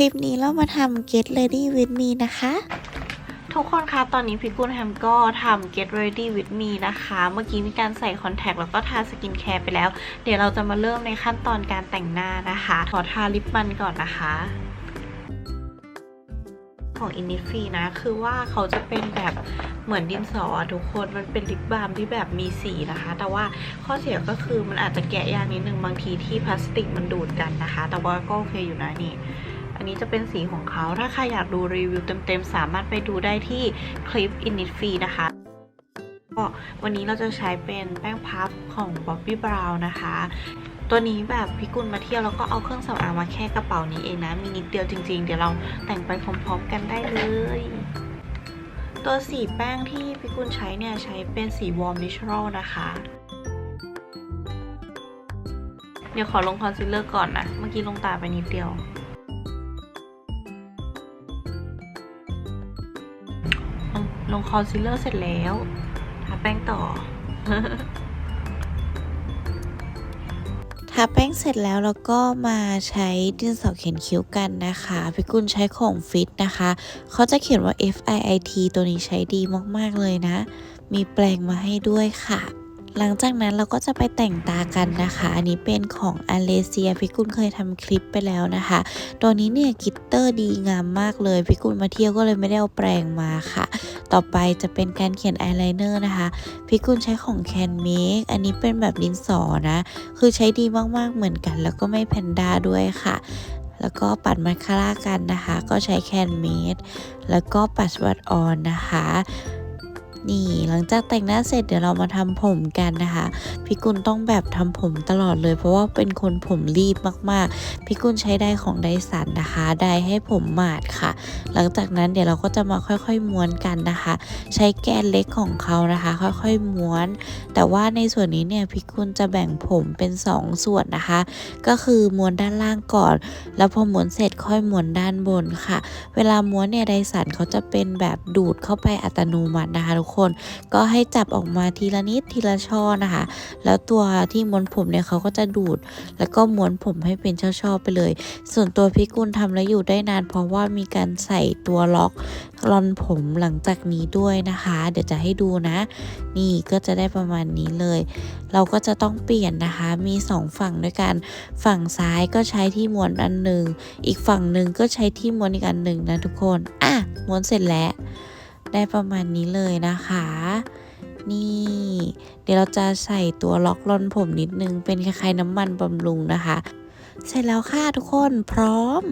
ลิปนี้เรามาทำ Get Ready with me นะคะ ทุกคนคะตอนนี้พี่กุลแฮมก็ทำ Get Ready with me นะคะ เมื่อกี้มีการใส่คอนแทคแล้วก็ทาสกินแคร์ไปแล้ว เดี๋ยวเราจะมาเริ่มในขั้นตอนการแต่งหน้านะคะ ขอทาลิปมันก่อนนะคะของ Innisfree นะ คือว่าเขาจะเป็นแบบเหมือนดินสอทุกคนมันเป็นลิปบาล์มที่แบบมีสีนะคะ แต่ว่าข้อเสียก็คือมันอาจจะแกะยากนิดนึงบางทีที่พลาสติกมันดูดกันนะคะ แต่ว่าก็โอเคอยู่นะนี่ อันนี้จะเป็นสีของเขา ถ้าใครอยากดูรีวิวเต็มๆ สามารถไปดูได้ที่คลิป Innisfree นะคะก็วันนี้เราจะใช้เป็นแป้งพับของ Bobbi Brown นะคะ ตัวนี้แบบพี่กุลมาเที่ยวแล้วก็เอาเครื่องสำอางมาแค่กระเป๋านี้เองนะ มีนิดเดียวจริงๆ เดี๋ยวเราแต่งไปพร้อมๆกันได้เลยตัวสีแป้งที่พี่กุลใช้เนี่ย ใช้เป็นสี Warm Natural นะคะ เดี๋ยวขอลงคอนซีลเลอร์ก่อนนะ เมื่อกี้ลงตาไปนิดเดียว ลงคอนซีลเลอร์เสร็จแล้วทาแป้งต่อ ทาแป้งเสร็จแล้วเราก็มาใช้ดินสอเขียนคิ้วกันนะคะพี่กุลใช้ของฟิตนะคะ เขาจะเขียนว่า F I I T ตัวนี้ใช้ดีมาก ๆ เลยนะ มีแปลงมาให้ด้วยค่ะ หลังจากนั้นเราก็จะไปแต่งตากันนะคะ อันนี้เป็นของอเลเซียพี่กุลเคยทำคลิปไปแล้วนะคะ ตัวนี้เนี่ยกิตเตอร์ดีงามมากเลยพี่กุลมาเที่ยวก็เลยไม่ได้เอาแปรงมาค่ะ ต่อไปจะเป็นการเขียนอายไลเนอร์นะคะพี่กุลใช้ของแคนเมกอันนี้เป็นแบบดินสอนะ คือใช้ดีมากๆเหมือนกัน แล้วก็ไม่แพนด้าด้วยค่ะแล้วก็ปัดมาคาร่ากันนะคะ ก็ใช้แคนเมดแล้วก็ปัดสวัดออนนะคะ นี่หลังจากแต่งหน้าเสร็จเดี๋ยวเรามาทำผมกันนะคะพี่กุลต้องแบบทำผมตลอดเลย เพราะว่าเป็นคนผมรีบมากๆพี่กุลใช้ไดของไดสันนะคะไดให้ผมหมาดค่ะ หลังจากนั้นเดี๋ยวเราก็จะมาค่อยๆม้วนกันนะคะ ใช้แกนเล็กของเขานะคะ ค่อยๆม้วน แต่ว่าในส่วนนี้เนี่ยพี่กุลจะแบ่งผมเป็น 2 ส่วนนะคะ ก็คือม้วนด้านล่างก่อน แล้วพอม้วนเสร็จค่อยม้วนด้านบนค่ะ เวลาม้วนเนี่ยไดสันเขาจะเป็นแบบดูดเข้าไปอัตโนมัตินะคะทุกคน ก็ให้จับออกมาทีละนิดทีละช่อนะคะ แล้วตัวที่ม้วนผมเนี่ยเขาก็จะดูด แล้วก็ม้วนผมให้เป็นช่อๆไปเลย ส่วนตัวพี่กุลทำแล้วอยู่ได้นาน เพราะว่ามีการใส่ตัวล็อกรอนผมหลังจากนี้ด้วยนะคะ เดี๋ยวจะให้ดูนะ นี่ก็จะได้ประมาณนี้เลย เราก็จะต้องเปลี่ยนนะคะ มีสองฝั่งด้วยกัน ฝั่งซ้ายก็ใช้ที่ม้วนอันหนึ่ง อีกฝั่งหนึ่งก็ใช้ที่ม้วนอีกอันหนึ่งนะทุกคน อะม้วนเสร็จแล้ว ได้ประมาณนี้เลยนะคะ นี่ เดี๋ยวเราจะใส่ตัวล็อกร่อนผมนิดนึง เป็นคล้ายๆน้ำมันบำรุงนะคะเสร็จแล้วค่ะทุกคนพร้อม